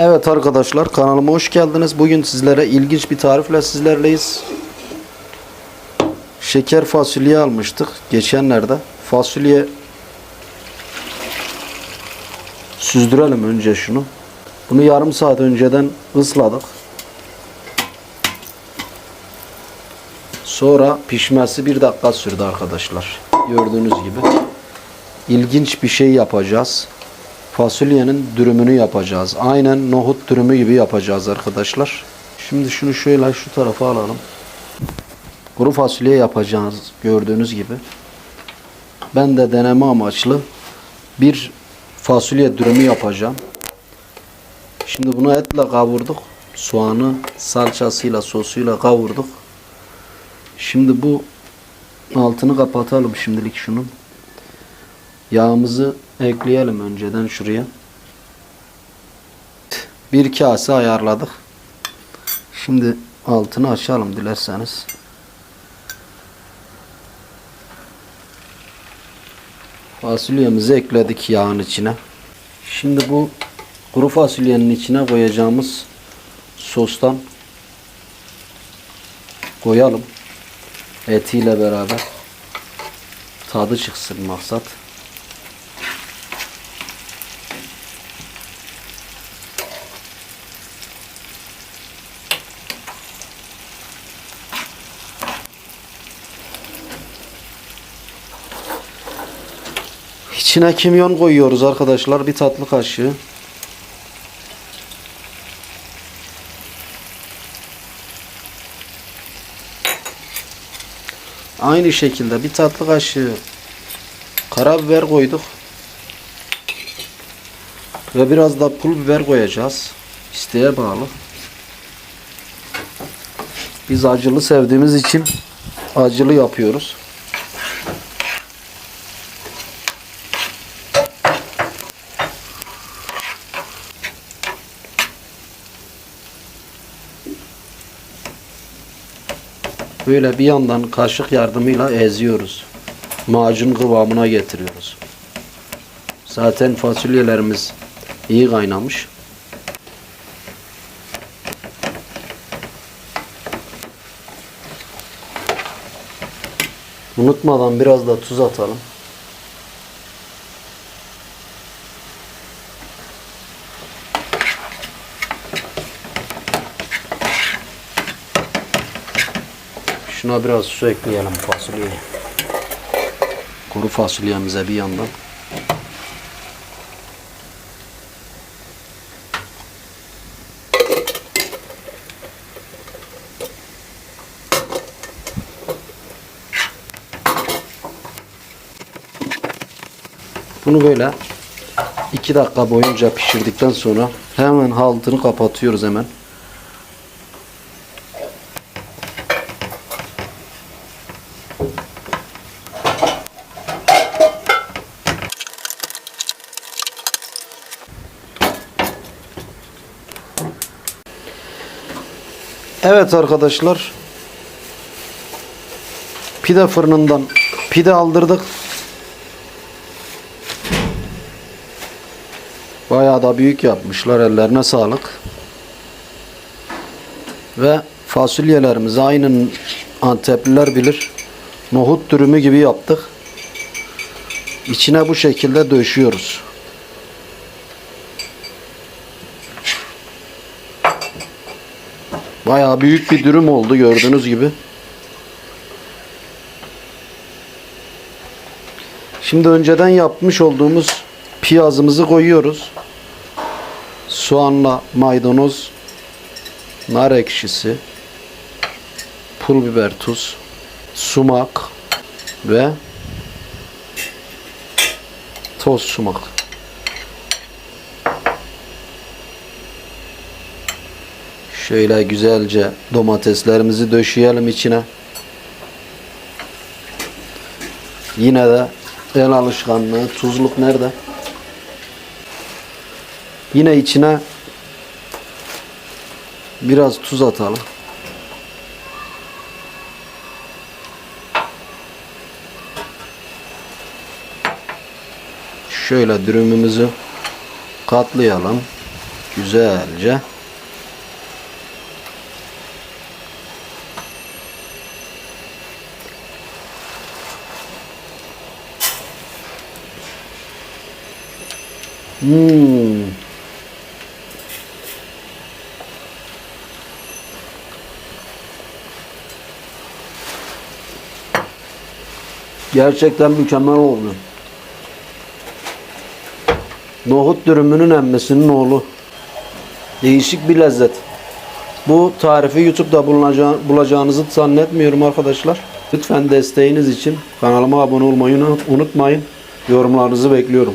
Evet arkadaşlar kanalıma hoş geldiniz. Bugün sizlere ilginç bir tarifle sizlerleyiz. Şeker fasulye almıştık geçenlerde. Fasulye süzdürelim önce şunu. Bunu yarım saat önceden ısladık. Sonra pişmesi bir dakika sürdü arkadaşlar. Gördüğünüz gibi. İlginç bir şey yapacağız. Fasulyenin dürümünü yapacağız. Aynen nohut dürümü gibi yapacağız arkadaşlar. Şimdi şunu şöyle şu tarafa alalım. Kuru fasulye yapacağız gördüğünüz gibi. Ben de deneme amaçlı bir fasulye dürümü yapacağım. Şimdi bunu etle kavurduk. Soğanı salçasıyla sosuyla kavurduk. Şimdi bu altını kapatalım şimdilik şunun. Yağımızı ekleyelim önceden şuraya. Bir kase ayarladık. Şimdi altını açalım dilerseniz. Fasulyemizi ekledik yağın içine. Şimdi bu kuru fasulyenin içine koyacağımız sostan koyalım. Etiyle beraber tadı çıksın maksat. İçine kimyon koyuyoruz arkadaşlar. Bir tatlı kaşığı. Aynı şekilde bir tatlı kaşığı karabiber koyduk. Ve biraz da pul biber koyacağız. İsteğe bağlı. Biz acılı sevdiğimiz için acılı yapıyoruz. Böyle bir yandan kaşık yardımıyla eziyoruz. Macun kıvamına getiriyoruz. Zaten fasulyelerimiz iyi kaynamış. Unutmadan biraz da tuz atalım. Şuna biraz su ekleyelim fasulyeye. Kuru fasulyemize bir yandan. Bunu böyle 2 dakika boyunca pişirdikten sonra hemen altını kapatıyoruz hemen. Evet arkadaşlar. Pide fırınından pide aldırdık. Bayağı da büyük yapmışlar. Ellerine sağlık. Ve fasulyelerimizi aynı Antepliler bilir. Nohut dürümü gibi yaptık. İçine bu şekilde döşüyoruz. Bayağı büyük bir dürüm oldu gördüğünüz gibi. Şimdi önceden yapmış olduğumuz piyazımızı koyuyoruz. Soğanla maydanoz, nar ekşisi, pul biber, tuz, sumak ve toz sumak. Şöyle güzelce domateslerimizi döşeyelim içine. Yine de el alışkanlığı tuzluk nerede? Yine içine biraz tuz atalım. Şöyle dürümümüzü katlayalım. güzelce. Hmm. Gerçekten mükemmel oldu. Nohut dürümünün emmesinin oğlu. Değişik bir lezzet. Bu tarifi YouTube'da bulacağınızı zannetmiyorum arkadaşlar. Lütfen desteğiniz için kanalıma abone olmayı unut- unutmayın. Yorumlarınızı bekliyorum.